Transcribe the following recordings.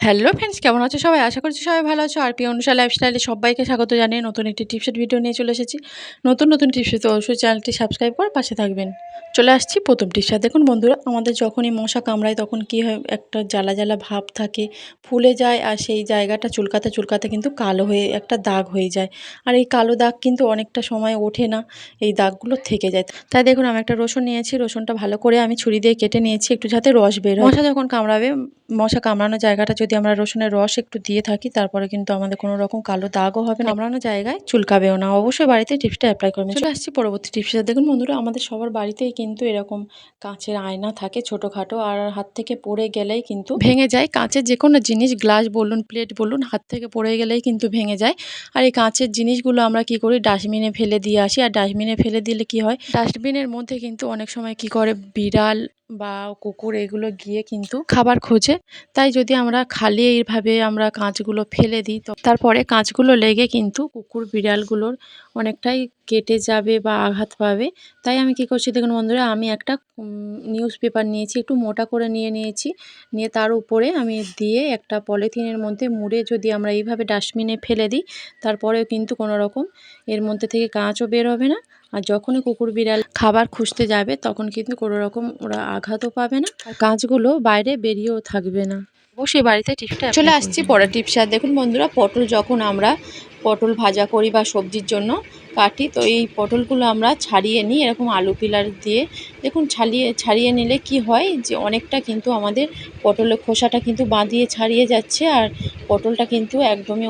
Hello friends কেমন আছো সবাই? আশা করছি সবাই ভালো আছো। আর পি অনুষা লাইফস্টাইলে সবাইকে স্বাগত জানিয়ে নতুন একটি টিপসের ভিডিও নিয়ে চলে এসেছি। নতুন নতুন টিপসে তো অবশ্যই চ্যানেলটি সাবস্ক্রাইব করে পাশে থাকবেন। চলে আসছি প্রথম টিপসটা দেখুন বন্ধুরা, আমাদের যখনই মশা কামড়ায় তখন কি হয়? একটা জ্বালা জ্বালা ভাব থাকে, ফুলে যায় আর সেই জায়গাটা চুলকাতে চুলকাতে কিন্তু কালো হয়ে, একটা দাগ হয়ে যায়। আর এই কালো দাগ কিন্তু অনেকটা সময় ওঠে না, এই দাগগুলো থেকে যায়। তাই দেখুন, আমি একটা রসুন নিয়েছি। রসুনটা ভালো করে আমি ছুরি দিয়ে কেটে নিয়েছি, একটু যাতে রস বের মশা যখন কামড়াবে মশা কামড়ানো জায়গাটা যদি আমরা রসুনের রস একটু দিয়ে থাকি, তারপরে কিন্তু আমাদের কোনো রকম কালো দাগও হবে না। কামড়ানো জায়গায় চুলকাবেও না। অবশ্যই বাড়িতে টিপসটা অ্যাপ্লাই করবেন। চলে আসছি পরবর্তী টিপসটা দেখুন বন্ধুরা, আমাদের সবার বাড়িতেই কিন্তু এরকম কাঁচের আয়না থাকে ছোটোখাটো, আর হাত থেকে পড়ে গেলেই কিন্তু ভেঙে যায়। কাঁচের যে কোনো জিনিস, গ্লাস বলুন, প্লেট বলুন, হাত থেকে পড়ে গেলেই কিন্তু ভেঙে যায়। আর এই কাঁচের জিনিসগুলো আমরা কি করি? ডাস্টবিনে ফেলে দিয়ে আসি। আর ডাস্টবিনে ফেলে দিলে কি হয়? ডাস্টবিনের মধ্যে কিন্তু অনেক সময় কি করে? বিড়াল বা কুকুর এগুলো গিয়ে কিন্তু খাবার খোঁজে। তাই যদি আমরা খালি এইভাবে আমরা কাঁচগুলো ফেলে দিই, তো তারপরে কাঁচগুলো লেগে কিন্তু কুকুর বিড়ালগুলোর অনেকটাই কেটে যাবে বা আঘাত পাবে। তাই আমি কি করছি দেখুন বন্ধুরা, আমি একটা নিউজ পেপার নিয়েছি, একটু মোটা করে নিয়ে নিয়েছি। নিয়ে তার উপরে আমি দিয়ে একটা পলিথিনের মধ্যে মুড়ে যদি আমরা এইভাবে ডাস্টবিনে ফেলে দিই, তারপরেও কিন্তু কোনো রকম এর মধ্যে থেকে কাঁচও বের হবে না। আর যখনই কুকুর বিড়াল খাবার খুঁজতে যাবে তখন কিন্তু কোনো রকম ওরা আঘাতও পাবে না আর কাঁচগুলো বাইরে বেরিয়েও থাকবে না। অবশ্যই বাড়িতে টিপসটা চলে আসছি পরের টিপস আর। দেখুন বন্ধুরা পটল যখন আমরা পটল ভাজা করি বা সবজির জন্য কাটি তো এই পটলগুলো আমরা ছাড়িয়ে নিই এরকম আলু পিলার দিয়ে। দেখুন ছাড়িয়ে ছাড়িয়ে নিলে কি হয় যে অনেকটা কিন্তু আমাদের পটলের খোসাটা কিন্তু বাঁধিয়ে ছাড়িয়ে যাচ্ছে আর পটলটা কিন্তু একদমই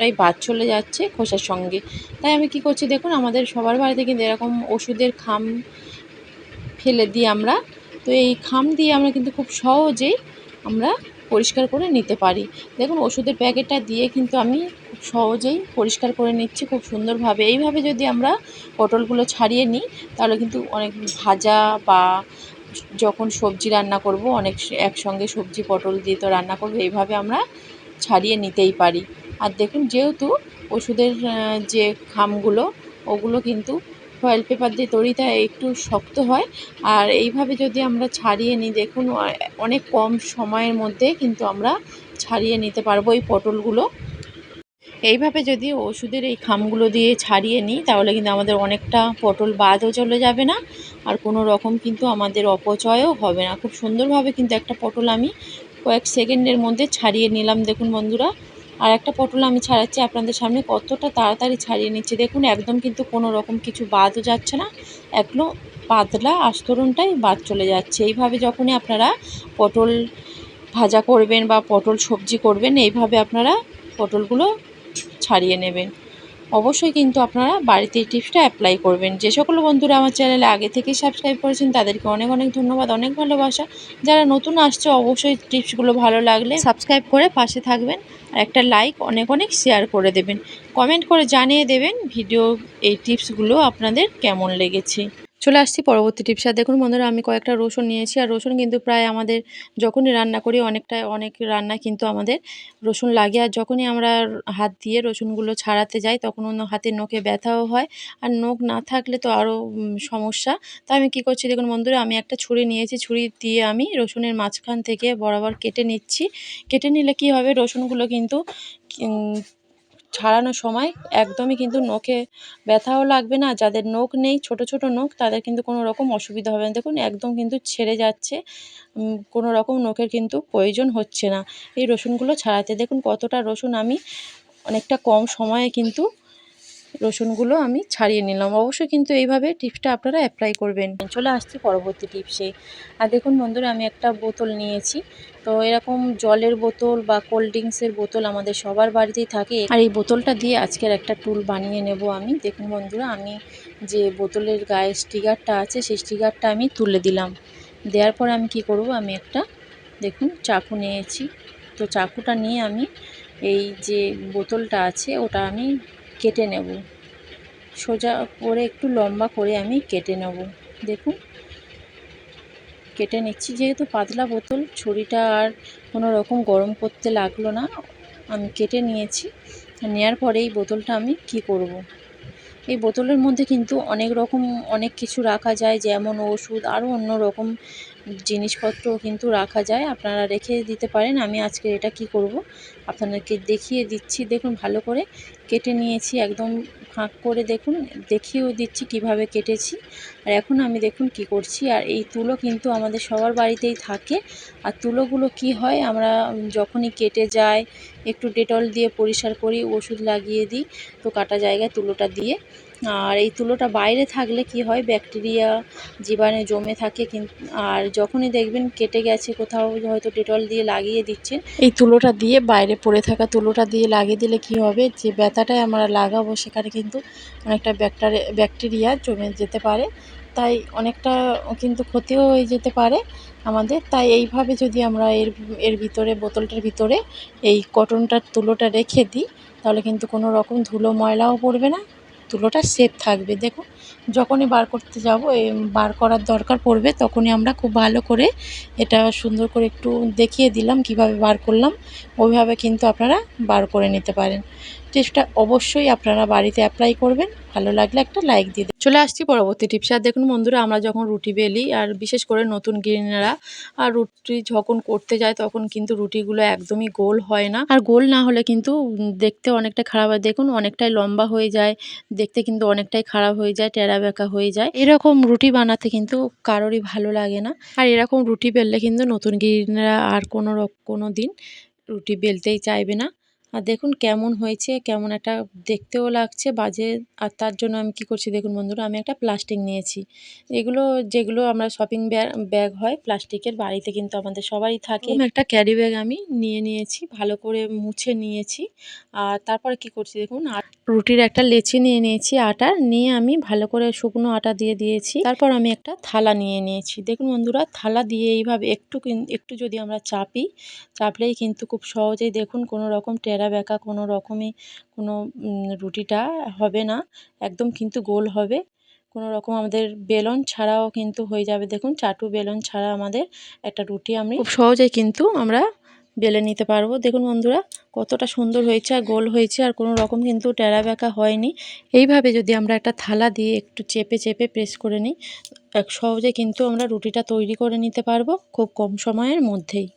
অনেকটাই বাদ চলে যাচ্ছে খোসার সঙ্গে। তাই আমি কি করছি দেখুন, আমাদের সবার বাড়িতে কিন্তু এরকম ওষুধের খাম ফেলে দিই আমরা। তো এই খাম দিয়ে আমরা কিন্তু খুব সহজেই আমরা পরিষ্কার করে নিতে পারি। দেখুন, ওষুধের প্যাকেটটা দিয়ে কিন্তু আমি খুব সহজেই পরিষ্কার করে নিচ্ছি খুব সুন্দরভাবে। এইভাবে যদি আমরা পটলগুলো ছাড়িয়ে নিই, তাহলে কিন্তু অনেক ভাজা বা যখন সবজি রান্না করব, অনেক একসঙ্গে সবজি পটল দিয়ে তো রান্না করব, এইভাবে আমরা ছাড়িয়ে নিতেই পারি। আর দেখুন, যেহেতু ওষুধের যে খামগুলো, ওগুলো কিন্তু ফয়েল পেপার দিয়ে তৈরিটা একটু শক্ত হয়। আর এইভাবে যদি আমরা ছাড়িয়ে নিই, দেখুন অনেক কম সময়ের মধ্যে কিন্তু আমরা ছাড়িয়ে নিতে পারব এই পটলগুলো। এইভাবে যদি ওষুধের এই খামগুলো দিয়ে ছাড়িয়ে নিই, তাহলে কিন্তু আমাদের অনেকটা পটল বাদও চলে যাবে না। আর কোনো রকম কিন্তু আমাদের অপচয়ও হবে না। খুব সুন্দরভাবে কিন্তু একটা পটল আমি কয়েক সেকেন্ডের মধ্যে ছাড়িয়ে নিলাম, দেখুন বন্ধুরা। আর একটা পটল আমি ছাড়াচ্ছি আপনাদের সামনে, কতটা তাড়াতাড়ি ছাড়িয়ে নিচ্ছে। দেখুন, একদম কিন্তু কোনো রকম কিছু বাদও যাচ্ছে না একদম পাতলা আস্তরণটাই বাদ চলে যাচ্ছে। এইভাবে যখনই আপনারা পটল ভাজা করবেন বা পটল সবজি করবেন, এইভাবে আপনারা পটলগুলো ছাড়িয়ে নেবেন। অবশ্যই কিন্তু আপনারা বাড়িতে এই টিপসটা অ্যাপ্লাই করবেন। যে সকল বন্ধুরা আমার চ্যানেলে আগে থেকে সাবস্ক্রাইব করেছেন, তাদেরকে অনেক অনেক ধন্যবাদ, অনেক ভালোবাসা। যারা নতুন আসছে, অবশ্যই টিপসগুলো ভালো লাগলে সাবস্ক্রাইব করে পাশে থাকবেন আর একটা লাইক অনেক অনেক শেয়ার করে দেবেন। কমেন্ট করে জানিয়ে দেবেন ভিডিও এই টিপসগুলো আপনাদের কেমন লেগেছে। চলে আসছি পরবর্তী টিপস আর দেখুন বন্ধুরা, আমি কয়েকটা রসুন নিয়েছি, আর রসুন কিন্তু প্রায় আমাদের যখনই রান্না করি অনেকটা অনেক রান্না কিন্তু আমাদের রসুন লাগে। আর যখনই আমরা হাত দিয়ে রসুনগুলো ছাড়াতে যাই, তখন অন্য হাতের নখে ব্যথাও হয়। আর নখ না থাকলে তো আরও সমস্যা। তাই আমি কি করছি দেখুন বন্ধুরা, আমি একটা ছুরি নিয়েছি, ছুরি দিয়ে আমি রসুনের মাঝখান থেকে বরাবর কেটে নিচ্ছি। কেটে নিলে কি হবে, রসুনগুলো কিন্তু ছাড়ানোর সময় একদমই কিন্তু নখে ব্যথাও লাগবে না। যাদের নখ নেই, ছোট ছোট নখ, তাদের কিন্তু কোনো রকম অসুবিধা হবে না। দেখুন, একদম কিন্তু ছেড়ে যাচ্ছে। কোনো রকম নখের কিন্তু প্রয়োজন হচ্ছে না। এই রসুনগুলো ছাড়াতে দেখুন কতটা রসুন আমি অনেকটা কম সময়ে কিন্তু রসুনগুলো আমি ছাড়িয়ে নিলাম। অবশ্যই কিন্তু এইভাবে টিপসটা আপনারা অ্যাপ্লাই করবেন। চলে আসছি পরবর্তী টিপসে। আর দেখুন বন্ধুরা, আমি একটা বোতল নিয়েছি। তো এরকম জলের বোতল বা কোল্ড ড্রিঙ্কসের বোতল আমাদের সবার বাড়িতেই থাকে। আর এই বোতলটা দিয়ে আজকের একটা টুল বানিয়ে নেব আমি। দেখুন বন্ধুরা, আমি যে বোতলের গায়ে স্টিকারটা আছে, সেই স্টিকারটা আমি তুলে দিলাম। দেওয়ার পরে আমি কি করব, আমি একটা দেখুন চাকু নিয়েছি। তো চাকুটা নিয়ে আমি এই যে বোতলটা আছে, ওটা আমি কেটে নেব। সোজা করে একটু লম্বা করে আমি কেটে নেব। দেখুন। কেটে নিচ্ছি। যেহেতু পাতলা বোতল, ছুরিটা আর কোনো রকম গরম করতে লাগল না। আমি কেটে নিয়েছি। নেওয়ার পরে এই বোতলটা আমি কি করব। এই বোতলের মধ্যে কিন্তু অনেক রকম, অনেক কিছু রাখা যায়, যেমন ওষুধ, আরও অন্য রকম জিনিসপত্র কিন্তু রাখা যায়। আপনারা রেখে দিতে পারেন, আমি আজকে এটা কি করব? আপনাদেরকে দেখিয়ে দিচ্ছি। দেখুন, ভালো করে কেটে নিয়েছি, একদম ফাঁক করে দেখুন, দেখিয়েও দিচ্ছি কীভাবে কেটেছি। আর এখন আমি দেখুন কি করছি। আর এই তুলো কিন্তু আমাদের সবার বাড়িতেই থাকে। আর তুলোগুলো কি হয়, আমরা যখনই কেটে যায় একটু ডেটল দিয়ে পরিষ্কার করি, ওষুধ লাগিয়ে দিই, তো কাটা জায়গায় তুলোটা দিয়ে আর এই তুলোটা বাইরে থাকলে কি হয়? ব্যাকটেরিয়া জীবাণু জমে থাকে কিন্তু আর যখনই দেখবেন কেটে গেছে কোথাও হয়তো ডেটল দিয়ে লাগিয়ে দিচ্ছেন। এই তুলোটা দিয়ে বাইরে পড়ে থাকা তুলোটা দিয়ে লাগিয়ে দিলে কি হবে? যে ব্যথাটায় আমরা লাগাবো সেখানে কিন্তু অনেকটা ব্যাকটারি, ব্যাকটেরিয়া জমে যেতে পারে। তাই অনেকটা কিন্তু ক্ষতিও হয়ে যেতে পারে আমাদের। তাই এইভাবে যদি আমরা এর এর ভিতরে, বোতলটার ভিতরে এই কটনটার তুলোটা রেখে দিই, তাহলে কিন্তু কোনো রকম ধুলো, ময়লাও পড়বে না। তুলোটা সেফ থাকবে। দেখুন যখনই বার করতে যাব বার করার দরকার পড়বে, তখনই আমরা খুব ভালো করে এটা সুন্দর করে একটু দেখিয়ে দিলাম, কীভাবে বার করলাম। ওইভাবে কিন্তু আপনারা বার করে নিতে পারেন। টিপসটা অবশ্যই আপনারা বাড়িতে অ্যাপ্লাই করবেন। ভালো লাগলে একটা লাইক দিয়ে। চলে আসছি পরবর্তী টিপস আর দেখুন বন্ধুরা, আমরা যখন রুটি বেলি, আর বিশেষ করে নতুন গৃহিণীরা আর রুটি যখন করতে যায় তখন কিন্তু রুটিগুলো একদমই গোল হয় না। আর গোল না হলে কিন্তু দেখতে অনেকটা খারাপ হয়। দেখুন, অনেকটাই লম্বা হয়ে যায়। দেখতে কিন্তু অনেকটাই খারাপ হয়ে যায়, টেরা বেঁকা হয়ে যায়। এরকম রুটি বানাতে কিন্তু কারোরই ভালো লাগে না। আর এরকম রুটি বেললে কিন্তু নতুন গৃহিণীরা আর কোনো কোনো দিন রুটি বেলতেই চাইবে না। আর দেখুন কেমন হয়েছে, কেমন একটা দেখতেও লাগছে বাজে। আর তার জন্য আমি কি করছি দেখুন বন্ধুরা, আমি একটা প্লাস্টিক নিয়েছি। এগুলো, যেগুলো আমরা শপিং ব্যাগ হয়, প্লাস্টিকের বাড়িতে কিন্তু আমাদের সবাই থাকে। একটা ক্যারি ব্যাগ আমি নিয়ে নিয়েছি, ভালো করে মুছে নিয়েছি। আর তারপরে কি করছি দেখুন, আর রুটির একটা লেচি নিয়ে নিয়েছি আটার নিয়ে আমি ভালো করে শুকনো আটা দিয়ে দিয়েছি। তারপর আমি একটা থালা নিয়ে নিয়েছি। দেখুন বন্ধুরা, থালা দিয়ে এইভাবে একটু একটু যদি আমরা চাপি, চাপলেই কিন্তু খুব সহজেই দেখুন কোনো রকম টেরা বেঁকা কোনো রকমই কোনো রুটিটা হবে না। একদম কিন্তু গোল হবে। কোনো রকম আমাদের বেলন ছাড়াও কিন্তু হয়ে যাবে। দেখুন, চাটু বেলন ছাড়া আমাদের একটা রুটি আমি খুব সহজেই কিন্তু আমরা বেলে নিতে পারব। দেখুন বন্ধুরা, কতটা সুন্দর হয়েছে আর গোল হয়েছে আর কোনো রকম কিন্তু টেরা ব্যাকা হয়নি। এইভাবে যদি আমরা একটা থালা দিয়ে একটু চেপে চেপে প্রেস করে নিই, এক সহজে কিন্তু আমরা রুটিটা তৈরি করে নিতে পারব খুব কম সময়ের মধ্যেই।